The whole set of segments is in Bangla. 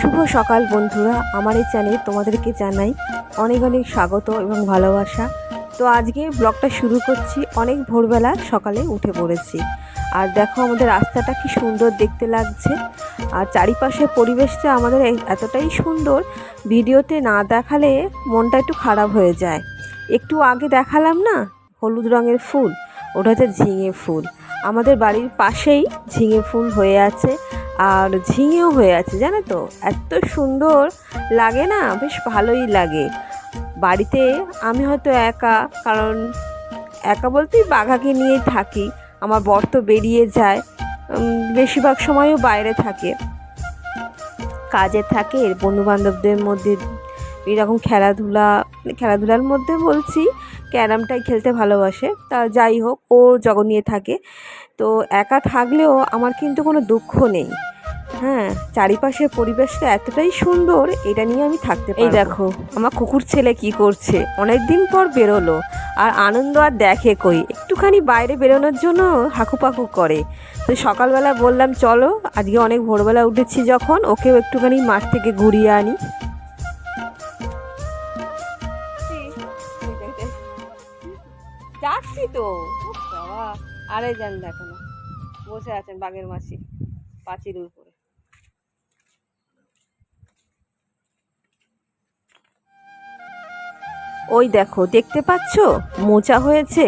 শুভ সকাল বন্ধুরা, আমার এই চ্যানেলে তোমাদেরকে জানাই অনেক অনেক স্বাগত এবং ভালোবাসা। তো আজকে ব্লগটা শুরু করছি, অনেক ভোরবেলা সকালে উঠে পড়েছি। আর দেখো আমাদের রাস্তাটা কি সুন্দর দেখতে লাগছে। আর চারিপাশের পরিবেশটা আমাদের এতটাই সুন্দর, ভিডিওতে না দেখালে মনটা একটু খারাপ হয়ে যায়। একটু আগে দেখালাম না, হলুদ রঙের ফুল ওটা হচ্ছে ঝিঙে ফুল। আমাদের বাড়ির পাশেই ঝিঙে ফুল হয়ে আছে। আর ঝিঙেও হয়ে আছে, জানো তো? এত সুন্দর লাগে না? বেশ ভালোই লাগে। বাড়িতে আমি হয়তো একা, কারণ একা বলতেই বাঘাকে নিয়েই থাকি। আমার বর তো বেরিয়ে যায়। বেশিরভাগ সময়ও বাইরে থাকে। কাজে থাকে বন্ধু বান্ধবদের মধ্যে এরকম খেলাধুলা, খেলাধুলার মধ্যে বলছি, ক্যারামটাই খেলতে ভালোবাসে। তা যাই হোক, ও জগৎ নিয়ে থাকে। তো একা থাকলেও আমার কিন্তু কোনো দুঃখ নেই। হ্যাঁ চারিপাশের পরিবেশটা এতটাই সুন্দর এটা নিয়ে আমি থাকতে এই দেখো আমার কুকুর ছেলে কি করছে? অনেক দিন পর বেরোলো আর আনন্দ আর দেখে কই? একটুখানি বাইরে বেরোনোর জন্য হাকুপাকু করে। তো সকালবেলা বললাম চলো আজকে অনেক ভোরবেলা উঠেছি যখন ওকেও একটুখানি মাঠ থেকে ঘুরিয়ে আনি। যাচ্ছি তো। আরে যান দেখো না। বসে আছেন বাঘের মাসি পাঁচিরের উপরে। ওই দেখো দেখতে পাচ্ছ? মোচা হয়েছে।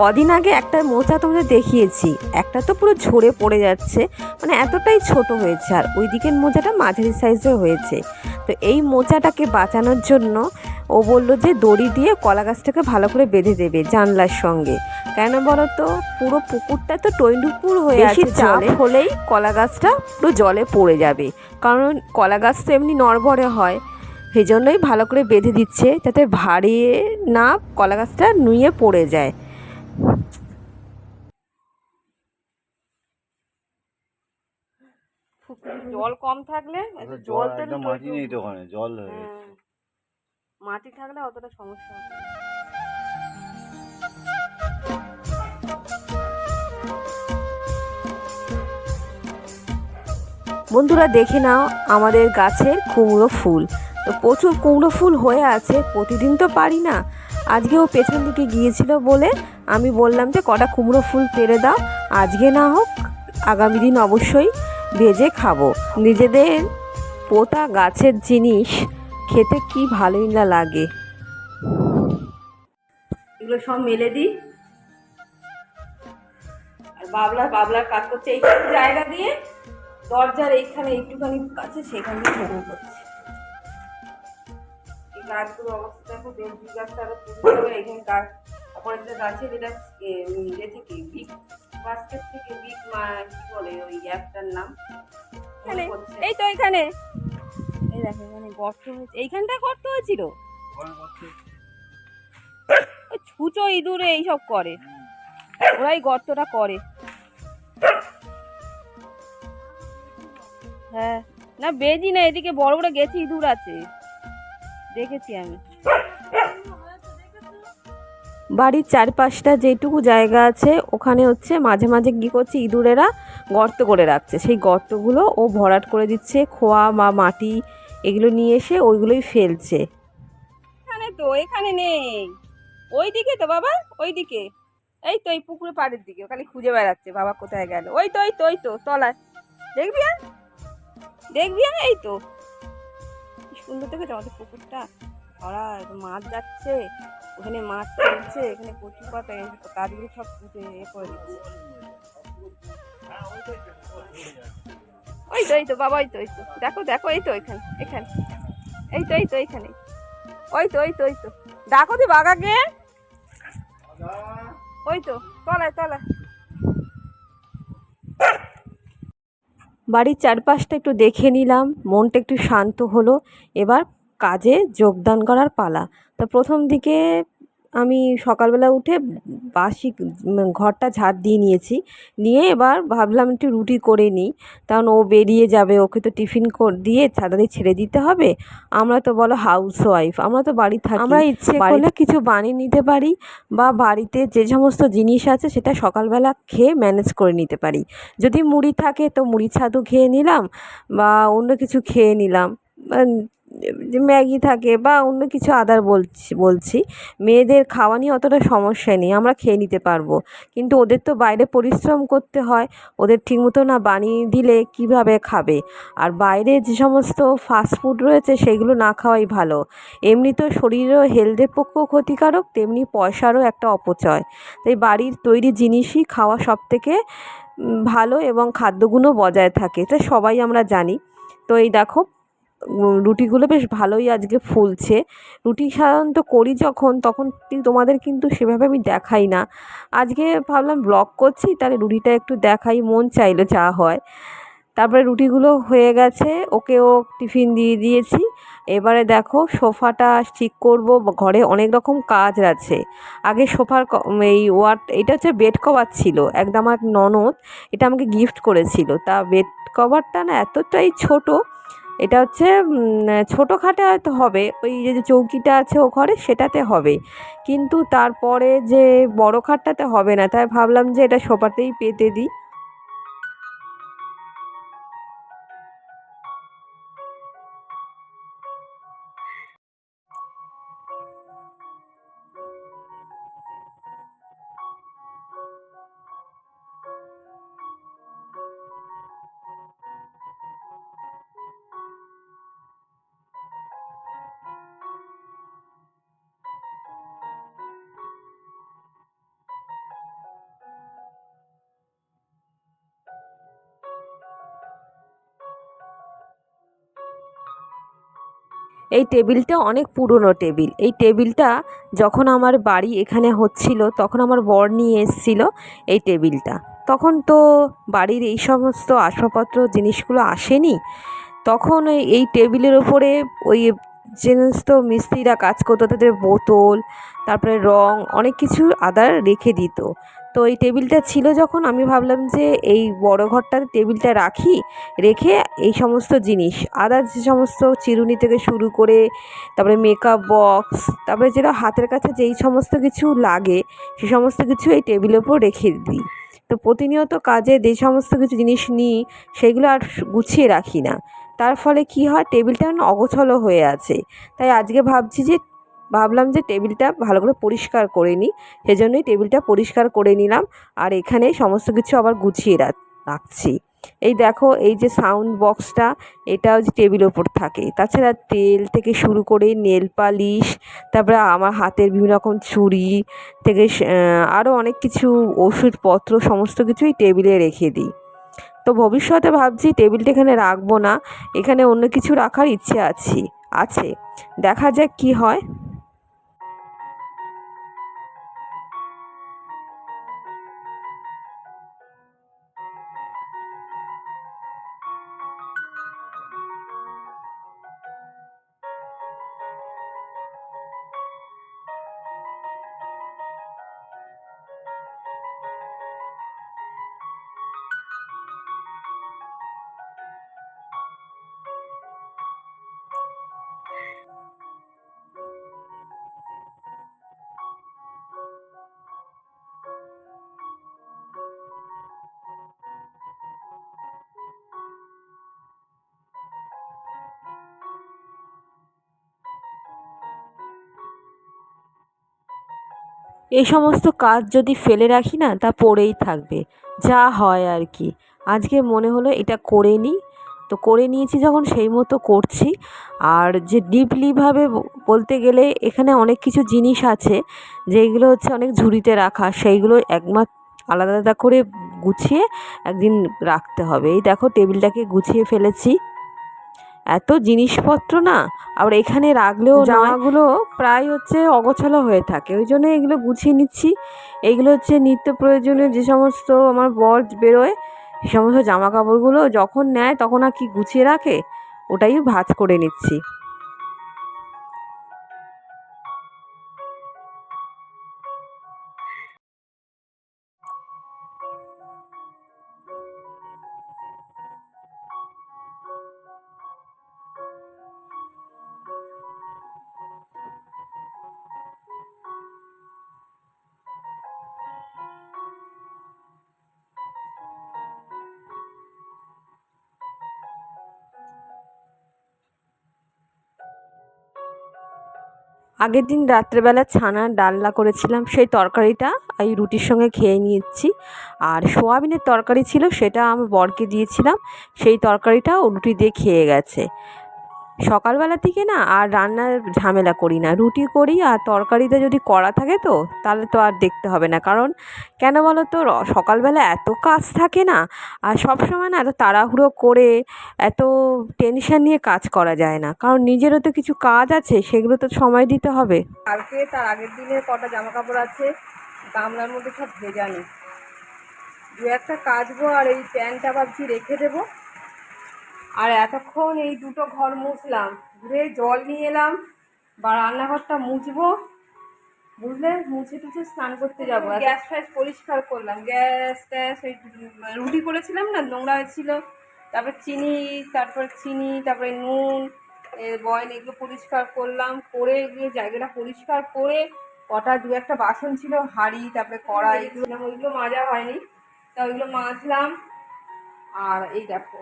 কদিন আগে একটা মোচা তোমাদের দেখিয়েছি। একটা তো পুরো ঝরে পড়ে যাচ্ছে মানে এতটাই ছোট হয়েছে আর ওই দিকের মোচাটা মাঝারি সাইজের হয়েছে। তো এই মোচাটাকে বাঁচানোর জন্য ও বলল যে দড়ি দিয়ে কলা গাছটাকে ভালো করে বেঁধে দেবে জানলার সঙ্গে। কেন বলো তো? পুরো পুকুরটা তো টৈন্ডুপুর হয়ে আছে জলে। হলেই কলা গাছটা পুরো জলে পড়ে যাবে। কারণ কলা গাছ তো এমনি নড়বড়ে হয়। সেই জন্যই ভালো করে বেঁধে দিচ্ছে যাতে ভারী না কলা গাছটা নুয়ে পড়ে যায়। জল কম থাকলে জল একদম মাটি নেই তো ওখানে জল। মাটি থাকলে অতটা সমস্যা হবে বন্ধুরা দেখে নাও আমাদের গাছের কুমড়ো ফুল। তো প্রচুর কুমড়ো ফুল হয়ে আছে, প্রতিদিন তো পারি না। আজকে ও পেছন দিকে গিয়েছিল বলে আমি বললাম যে, কটা কুমড়ো ফুল পেরে দাও, আজকে না হোক আগামী দিন অবশ্যই ভেজে খাব। নিজেদের পোতা গাছের জিনিস খেতে কি ভালোই না লাগে। এগুলো সব মেলে দিই। আর বাবলা বাবলার কাজ করছে। এই জায়গা দিয়ে দরজার এইখানে একটুখানি কাছে, সেখান দিয়ে করছে। গাছগুলো অবস্থা দেখো বেলজি গাছটা আরও পুরো এখানে গাছ একটা গাছে যেটা ইয়ে থেকে বিগ বাস্কেট থেকে বিগ মা কি বলে ওই অ্যাপটার নাম? এই তো এখানে। এই দেখো এখানে গর্ত হয়েছে। এইখানটা গর্ত হয়েছিল? ছুঁচো ইঁদুরে এইসব করে। ওরাই গর্তটা করে। হ্যাঁ। না বেজি না এদিকে বড় বড় গেছি ইঁদুর আছে। দেখেছি আমি। বাড়ির চারপাশটা যেটুকু জায়গা আছে ওখানে হচ্ছে মাঝে মাঝে কী করছে ইঁদুরেরা গর্ত করে রাখছে। সেই গর্তগুলো ও ভরাট করে দিচ্ছে খোয়া বা মাটি এগুলো নিয়ে এসে ওইগুলোই ফেলছে। এখানে তো এখানে নেই। ওই দিকে তো বাবা ওই দিকে এই তো এই পুকুরে পাড়ের দিকে খালি খুঁজে বেড়াচ্ছে বাবা কোথায় গেল? ওই তো ওই তো ওই তো তলায়। দেখবি দেখবি এই তো। সুন্দর দেখেছ? আমাদের পুকুরটা একদম মাছ যাচ্ছে, ওখানে মাছ চলছে, এখানে কচু পাতা গাছগুলো সব এ করে দিচ্ছে। ওই তো, এই তো, বাবা, ওই তো ওই তো, দেখো দেখো, এই তো, এখানে এখানে, এই তো এই তো এইখানে ওই তো ওই তো ওই তো, ডাকো দি বাগাকে ওই তো, তলায় তলায়। বাড়ির চারপাশটা একটু দেখে নিলাম, মনটা একটু শান্ত হলো। এবার কাজে যোগদান করার পালা। তো প্রথম দিকে আমি সকালবেলা উঠে বাসি ঘরটা ঝাড় দিয়ে নিয়েছি। নিয়ে এবার ভাবলাম একটু রুটি করে নিই। কারণ ও বেরিয়ে যাবে ওকে তো টিফিন কর- দিয়ে তাড়াতাড়ি ছেড়ে দিতে হবে। আমরা তো বলো হাউস ওয়াইফ আমরা তো বাড়ি থাকি। আমরা ইচ্ছে করলে কিছু বানিয়ে নিতে পারি বা বাড়িতে যে সমস্ত জিনিস আছে সেটা সকালবেলা খেয়ে ম্যানেজ করে নিতে পারি। যদি মুড়ি থাকে তো মুড়ি ছাতু খেয়ে নিলাম বা অন্য কিছু খেয়ে নিলাম। ম্যাগি থাকে বা অন্য কিছু আদার বলছি বলছি, মেয়েদের খাওয়া নিয়ে অতটা সমস্যা নেই, আমরা খেয়ে নিতে পারব। কিন্তু ওদের তো বাইরে পরিশ্রম করতে হয়, ওদের ঠিকমতো না বানিয়ে দিলে কীভাবে খাবে? আর বাইরে যে সমস্ত ফাস্ট ফুড রয়েছে, সেগুলো না খাওয়াই ভালো। এমনি তো শরীরও হেলথের পক্ষেও ক্ষতিকারক, তেমনি পয়সারও একটা অপচয়। তাই বাড়ির তৈরি জিনিসই খাওয়া সব থেকে ভালো এবং খাদ্যগুণও বজায় থাকে, এটা সবাই আমরা জানি। তো এই দেখো রুটিগুলো বেশ ভালোই আজকে ফুলছে। রুটি সাধারণত করি যখন, তখন তোমাদের কিন্তু সেভাবে আমি দেখাই না। আজকে ভাবলাম ব্লগ করছি, তাহলে রুটিটা একটু দেখাই, মন চাইলো যা হয়। তারপরে রুটিগুলো হয়ে গেছে, ওকেও টিফিন দিয়ে দিয়েছি। এবারে দেখো সোফাটা ঠিক করব, ঘরে অনেক রকম কাজ আছে। আগে সোফার এই ওয়ার, এটা হচ্ছে বেড কভার ছিল, একদম আমার ননদ, এটা আমাকে গিফট করেছিল। তা বেড কভারটা না এতটাই ছোট এটা হচ্ছে উম, ছোটো খাটে হয়তো হবে ওই যে যে চৌকিটা আছে ও ঘরে সেটাতে হবে। কিন্তু তারপরে যে বড়ো খাটটাতে হবে না তাই ভাবলাম যে এটা সোফাতেই পেতে দিই। এই টেবিলটা অনেক পুরনো টেবিল। এই টেবিলটা যখন আমার বাড়ি এখানে হচ্ছিল, তখন আমার বর নিয়ে এসেছিল এই টেবিলটা। তখন তো বাড়ির এই সমস্ত আসবাবপত্র, জিনিসগুলো আসেনি। তখন এই টেবিলের ওপরে ওই সমস্ত মিস্ত্রিরা কাজ করতো, তাদের বোতল, তারপরে রং, অনেক কিছু আদার রেখে দিত। তো এই টেবিলটা ছিল যখন আমি ভাবলাম যে এই বড় ঘরটাতে টেবিলটা রাখি, রেখে এই সমস্ত জিনিস আদার যে সমস্ত চিরুনি থেকে শুরু করে, তারপরে মেকআপ বক্স তারপরে যেটা হাতের কাছে যেই সমস্ত কিছু লাগে, সে সমস্ত কিছু এই টেবিলের উপর রেখে দিই। তো প্রতিনিয়ত কাজে যে সমস্ত কিছু জিনিস নিই, সেগুলো আর গুছিয়ে রাখি না। তার ফলে কি হয়, টেবিলটা অগোছালো হয়ে আছে। তাই আজকে ভাবছি যে ভাবলাম যে টেবিলটা ভালো করে পরিষ্কার করে নিই। সেজন্যই টেবিলটা পরিষ্কার করে নিলাম আর এখানে সমস্ত কিছু আবার গুছিয়ে রাখছি। এই দেখো, এই যে সাউন্ড বক্সটা এটাও যে টেবিলের ওপর থাকে। তাছাড়া তেল থেকে শুরু করে নেল পালিশ তারপরে আমার হাতের বিভিন্ন রকম ছুরি থেকে আরও অনেক কিছু ওষুধপত্র, সমস্ত কিছুই টেবিলে রেখে দিই। তো ভবিষ্যতে ভাবছি টেবিলটা এখানে রাখব না। এখানে অন্য কিছু রাখার ইচ্ছে আছে আছে। দেখা যাক কি হয়। এই সমস্ত কাজ যদি ফেলে রাখি না, তা পড়েই থাকবে। যা হয় আর কি। আজকে মনে হলো এটা করে নিই। তো করে নিয়েছি যখন, সেই মতো করছি। আর যে ডিপলিভাবে বলতে গেলে এখানে অনেক কিছু জিনিস আছে, যেগুলো হচ্ছে অনেক ঝুড়িতে রাখা, সেইগুলো একমাত্র আলাদা আলাদা করে গুছিয়ে একদিন রাখতে হবে। এই দেখো, টেবিলটাকে গুছিয়ে ফেলেছি। এত জিনিসপত্র না আবার এখানে রাখলেও জামাগুলো প্রায় হচ্ছে অগোছালো হয়ে থাকে। ওই জন্য এগুলো গুছিয়ে নিচ্ছি। এগুলো হচ্ছে নিত্য প্রয়োজনীয় যে সমস্ত আমার বর বেরোয়, সে সমস্ত জামা কাপড়গুলো যখন নেয় তখন আর কি গুছিয়ে রাখে, ওটাই ভাজ করে নিচ্ছি। আগের দিন রাত্রেবেলা ছানার ডালনা করেছিলাম, সেই তরকারিটা এই রুটির সঙ্গে খেয়ে নিয়েছি। আর সোয়াবিনের তরকারি ছিল, সেটা আমি বরকে দিয়েছিলাম, সেই তরকারিটা রুটি দিয়ে খেয়ে গেছে। সকালবেলা থেকে না আর রান্নার ঝামেলা করি না। রুটি করি আর তরকারিতে যদি করা থাকে তো, তাহলে তো আর দেখতে হবে না। কারণ কেন বলো তো সকালবেলা এত কাজ থাকে না আর সব সময় না এত তাড়াহুড়ো করে এত টেনশন নিয়ে কাজ করা যায় না। কারণ নিজেরও তো কিছু কাজ আছে, সেগুলো তো সময় দিতে হবে। কালকে তার আগের দিনের কটা জামা কাপড় আছে, গামলার মধ্যে সব ভেজানো দু একটা কাচবো আর এই প্যান্টটা ভাবছি রেখে দেবো। আর এতক্ষণ এই দুটো ঘর মুছলাম। ঘুরে জল নিয়ে এলাম বা রান্নাঘরটা মুছবো। বুঝলে? মুছে টুছে স্নান করতে যাব। গ্যাস ফ্যাস পরিষ্কার করলাম। গ্যাস ট্যাস ওই রুটি করেছিলাম না? নোংরা হয়েছিল। তারপর চিনি তারপর চিনি তারপরে নুন বয়েল এগুলো পরিষ্কার করলাম। করে এগুলো জায়গাটা পরিষ্কার করে কটা দু একটা বাসন ছিল হাঁড়ি তারপরে কড়াই এগুলো ওইগুলো মাজা হয়নি। তা ওইগুলো মাজলাম। আর এই দেখো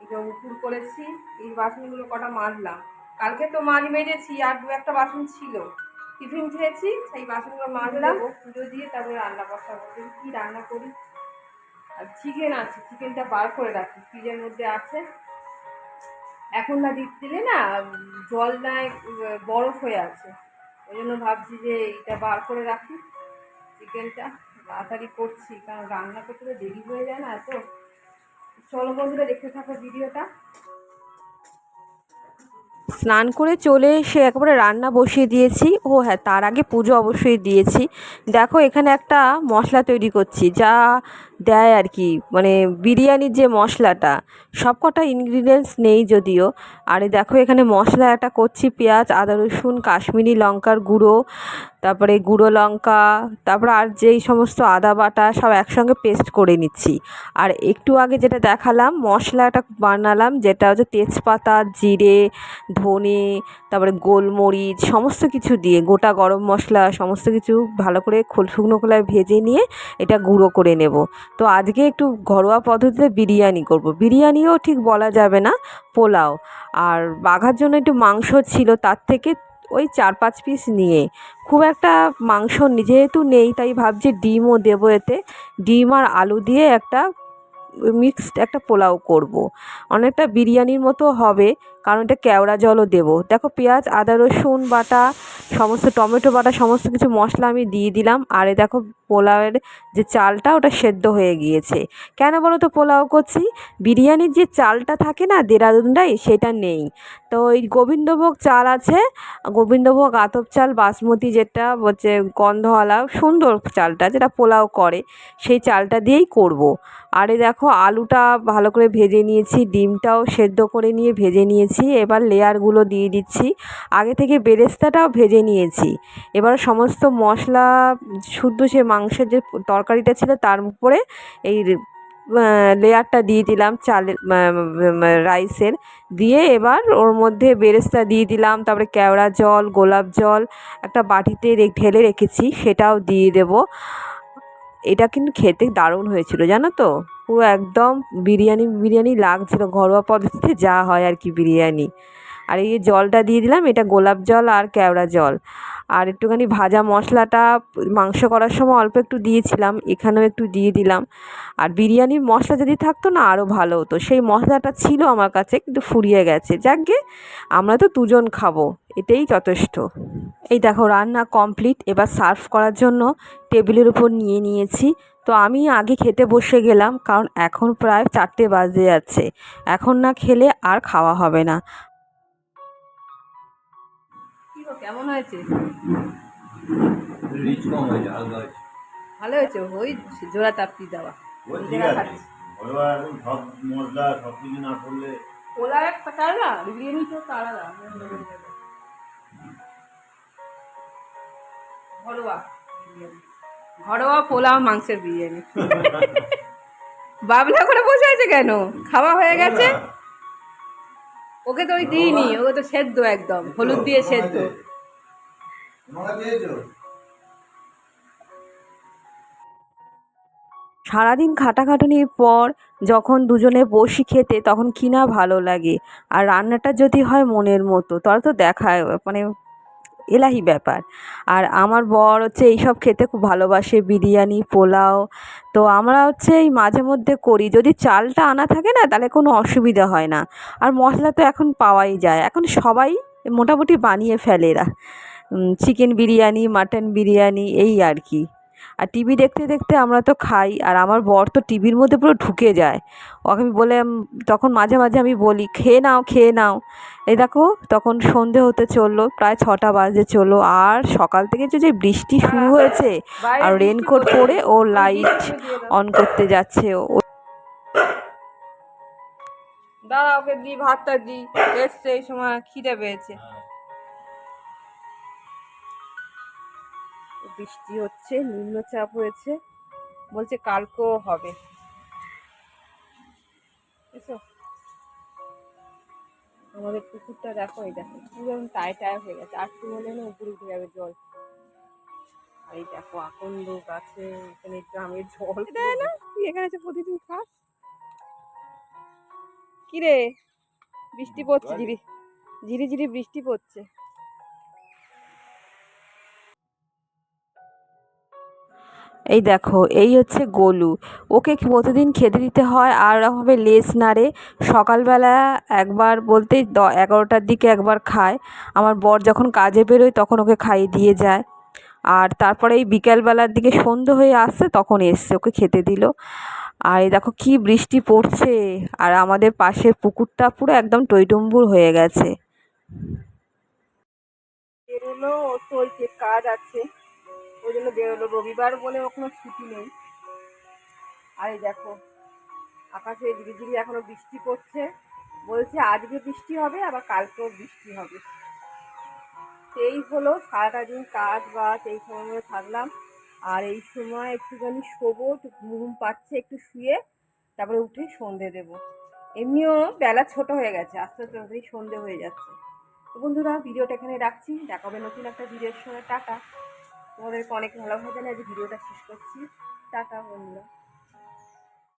এটা উপুর করেছি এই বাসনগুলো কটা মাজলাম। কালকে তো মাছ মেজেছি আর দু একটা বাসন ছিল। টিফিন খেয়েছি সেই বাসনগুলো মাজলাম। পুজো দিয়ে তারপরে রান্না বসাবো কী রান্না করি? আর চিকেন আছে চিকেনটা বার করে রাখি ফ্রিজের মধ্যে আছে। এখন না দিতে দিলে না জল না উম, বরফ হয়ে আছে। ওই জন্য ভাবছি যে এটা বার করে রাখি। চিকেনটা তাড়াতাড়ি করছি কারণ রান্না করতে তো দেরি হয়ে যায় না এত। চলো বন্ধুরা দেখতে থাকো ভিডিওটা। স্নান করে চলে এসে একেবারে রান্না বসিয়ে দিয়েছি। ও হ্যাঁ তার আগে পুজো অবশ্যই দিয়েছি। দেখো, এখানে একটা মশলা তৈরি করছি, যা দেয় আর কি মানে বিরিয়ানির যে মশলাটা সব কটা ইনগ্রিডিয়েন্টস নেই যদিও। আর দেখো, এখানে মশলা একটা করছি, পেঁয়াজ, আদা, রসুন, কাশ্মীরি লঙ্কার গুঁড়ো, তারপরে গুঁড়ো লঙ্কা, তারপরে আর যেই সমস্ত আদা বাটা, সব একসঙ্গে পেস্ট করে নিচ্ছি। আর একটু আগে যেটা দেখালাম, মশলাটা বানালাম, যেটা হচ্ছে তেজপাতা, জিরে ধনে, তারপরে গোলমরিচ, সমস্ত কিছু দিয়ে গোটা গরম মশলা, সমস্ত কিছু ভালো করে খোল, শুকনো খোলায় ভেজে নিয়ে এটা গুঁড়ো করে নেব। তো আজকে একটু ঘরোয়া পদ্ধতিতে বিরিয়ানি করব। বিরিয়ানিও ঠিক বলা যাবে না, পোলাও। আর বাঘার জন্য একটু মাংস ছিল, তার থেকে ওই চার পাঁচ পিস নিয়ে। খুব একটা মাংস যেহেতু নেই, তাই ভাবছি ডিমও দেবো এতে। ডিম আর আলু দিয়ে একটা মিক্সড একটা পোলাও করব। অনেকটা বিরিয়ানির মতো হবে। কারণ এটা কেওড়া জলও দেবো। দেখো পেঁয়াজ, আদা, রসুন বাটা, সমস্ত টমেটো বাটা, সমস্ত কিছু মশলা আমি দিয়ে দিলাম। আর এ দেখো পোলাওয়ের যে চালটা, ওটা সেদ্ধ হয়ে গিয়েছে। কেন বলো তো পোলাও করছি? বিরিয়ানির যে চালটা থাকে না, দেরাদুনটাই, সেটা নেই। তো ওই গোবিন্দভোগ চাল আছে, গোবিন্দভোগ আতপ চাল, বাসমতি যেটা হচ্ছে গন্ধওয়ালা সুন্দর চালটা, যেটা পোলাও করে, সেই চালটা দিয়েই করব। আরে দেখো আলুটা ভালো করে ভেজে নিয়েছি, ডিমটাও সেদ্ধ করে নিয়ে ভেজে নিয়েছি। এবার লেয়ারগুলো দিয়ে দিচ্ছি। আগে থেকে বেরেস্তাটাও ভেজে নিয়েছি। এবার সমস্ত মশলা, শুদ্ধ সে মাংসের যে তরকারিটা ছিল তার উপরে এই লেয়ারটা দিয়ে দিলাম চালের রাইসের দিয়ে এবার ওর মধ্যে বেরেস্তা দিয়ে দিলাম, তারপরে কেওড়া জল, গোলাপ জল, একটা বাটিতে ঢেলে রেখেছি, সেটাও দিয়ে দেবো। এটা কিন্তু খেতে দারুণ হয়েছিল, জানো তো? পুরো একদম বিরিয়ানি বিরিয়ানি লাগছিল, ঘরোয়া পদ্ধতিতে যা হয় আর কি বিরিয়ানি। আর এই জলটা দিয়ে দিলাম, এটা গোলাপ জল আর কেওড়া জল। আর একটুখানি ভাজা মশলাটা মাংস করার সময় অল্প একটু দিয়েছিলাম, এখানেও একটু দিয়ে দিলাম। আর বিরিয়ানির মশলা যদি থাকতো না আরও ভালো হতো। সেই মশলাটা ছিল আমার কাছে, কিন্তু ফুরিয়ে গেছে। যাকগে, আমরা তো দুজন খাব এটাই যথেষ্ট। এই দেখো, রান্না কমপ্লিট। এবার সার্ভ করার জন্য টেবিলের উপর নিয়ে নিয়েছি। তো আমি আগে খেতে বসে গেলাম, কারণ এখন প্রায় চারটে বাজে যাচ্ছে। এখন না খেলে আর খাওয়া হবে না। গো কেমন হয়েছে? রিচ কম হয়েছে হালকা হয়েছে। ভালো হয়েছে? ওই জোড়া তাপ্তি দেওয়া। ঘরোয়া এখন সব মশলা সব কিছু না করলে ওলা একটা তাড়া বিরিয়ানি তো তাড়া ঘরোয়া ঘরোয়া পোলাও মাংসের বিরিয়ানি। বাবলা করে বসে আছে কেন? খাওয়া হয়ে গেছে? ওকে তো ওই দিইনি ওকে তো সেদ্ধ একদম। হলুদ দিয়ে সেদ্ধ। সারাদিন খাটাখাটুনির পর যখন দুজনে বসি খেতে, তখন কি না ভালো লাগে। আর রান্নাটা যদি হয় মনের মতো, তাহলে তো দেখায় মানে এলাহি ব্যাপার। আর আমার বর হচ্ছে এইসব খেতে খুব ভালোবাসে, বিরিয়ানি, পোলাও। তো আমরা হচ্ছে এই মাঝে মধ্যে করি। যদি চালটা আনা থাকে না, তাহলে কোনো অসুবিধা হয় না। আর মশলা তো এখন পাওয়াই যায়। এখন সবাই মোটামুটি বানিয়ে ফেলে এরা। চিকেন বিরিয়ানি মাটন বিরিয়ানি এই আর কি। আর টিভি দেখতে দেখতে আমরা তো খাই আর আমার বর তো টিভির মধ্যে পুরো ঢুকে যায়। ওকে আমি বলে তখন মাঝে মাঝে আমি বলি খেয়ে নাও খেয়ে নাও। এই দেখো তখন সন্ধে হতে চলল প্রায় ছটা বাজে চলল আর সকাল থেকে যে বৃষ্টি শুরু হয়েছে আর রেনকোট। পরে ও লাইট। অন করতে যাচ্ছে। ও দাঁড়া ওকে দি ভাতটা দি। এসছে এই সময় খিদে পেয়েছে। বৃষ্টি হচ্ছে নিম্নচাপ হয়েছে। বলছে কালকেও হবে? আমাদের পুকুরটা দেখো এই দেখো পুরো টায় টায় হয়ে গেছে। আর একটু হলে না উপরে উঠে যাবে জল। আর এই দেখো আকন্দ গাছে এখানে গ্রামের জল। দেয় না? তুই এখানে এসে প্রতিদিন খাস? কিরে বৃষ্টি পড়ছে ঝিরি ঝিরি ঝিরি বৃষ্টি পড়ছে। এই দেখো, এই হচ্ছে গোলু। ওকে প্রতিদিন খেতে দিতে হয়? আর এরকমভাবে লেস নাড়ে। সকালবেলা একবার বলতে দ, এগারোটার দিকে একবার খায়। আমার বর যখন কাজে বেরোয় তখন ওকে খাইয়ে দিয়ে যায়। আর তারপরে এই বিকেলবেলার দিকে সন্ধে হয়ে আসছে তখন এসছে, ওকে খেতে দিল। আর এই দেখো কি বৃষ্টি পড়ছে। আর আমাদের পাশের পুকুরটা পুরো একদম টইটুম্বুর হয়ে গেছে। কাজ আছে। ওই জন্য বেরোলো। রবিবার বলে ওর কোনো ছুটি নেই। আর এই দেখো, আকাশে ঝিরি ঝিরি এখনও বৃষ্টি পড়ছে। বলছে আজকে বৃষ্টি হবে, আবার কালকেও বৃষ্টি হবে। এই হলো সারাটা দিন কাজ বাজ, এই সময় থাকলাম। আর এই সময় একটুখানি শোবো ঘুম পাচ্ছে, একটু শুয়ে, তারপরে উঠে সন্ধে দেবো। এমনিও বেলা ছোট হয়ে গেছে, আস্তে আস্তে তাড়াতাড়ি সন্ধে হয়ে যাচ্ছে। বন্ধুরা, ভিডিওটা এখানে রাখছি। দেখাবে নতুন একটা ভিডিওর সঙ্গে। টাটা। তোমাদেরকে অনেক ভালোভাবে জানি আজ ভিডিওটা শেষ করছি। টাটা বন্ধুরা।